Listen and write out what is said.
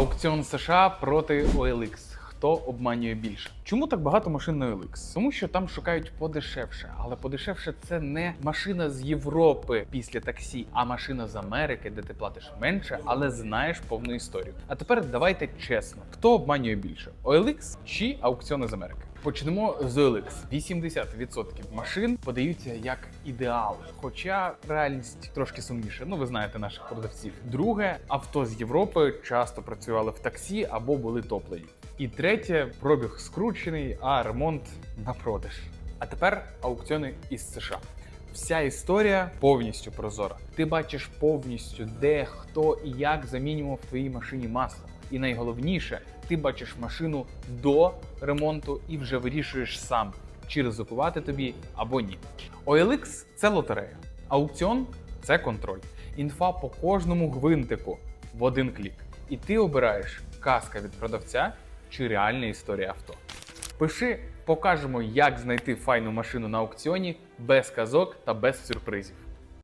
Аукціон США проти OLX. Хто обманює більше? Чому так багато машин на OLX? Тому що там шукають подешевше, але подешевше це не машина з Європи після таксі, а машина з Америки, де ти платиш менше, але знаєш повну історію. А тепер давайте чесно: хто обманює більше? OLX чи аукціони з Америки? Почнемо з OLX. 80% машин подаються як ідеал, хоча реальність трошки сумніша. Ну ви знаєте наших продавців. Друге, авто з Європи часто працювали в таксі або були топлені. І третє, пробіг скручений, а ремонт на продаж. А тепер аукціони із США. Вся історія повністю прозора. Ти бачиш повністю, де, хто і як замінював в твоїй машині масло. І найголовніше, ти бачиш машину до ремонту і вже вирішуєш сам, чи ризикувати тобі або ні. OLX – це лотерея, аукціон це контроль. Інфа по кожному гвинтику в один клік. І ти обираєш казка від продавця чи реальна історія авто. Пиши, покажемо, як знайти файну машину на аукціоні без казок та без сюрпризів.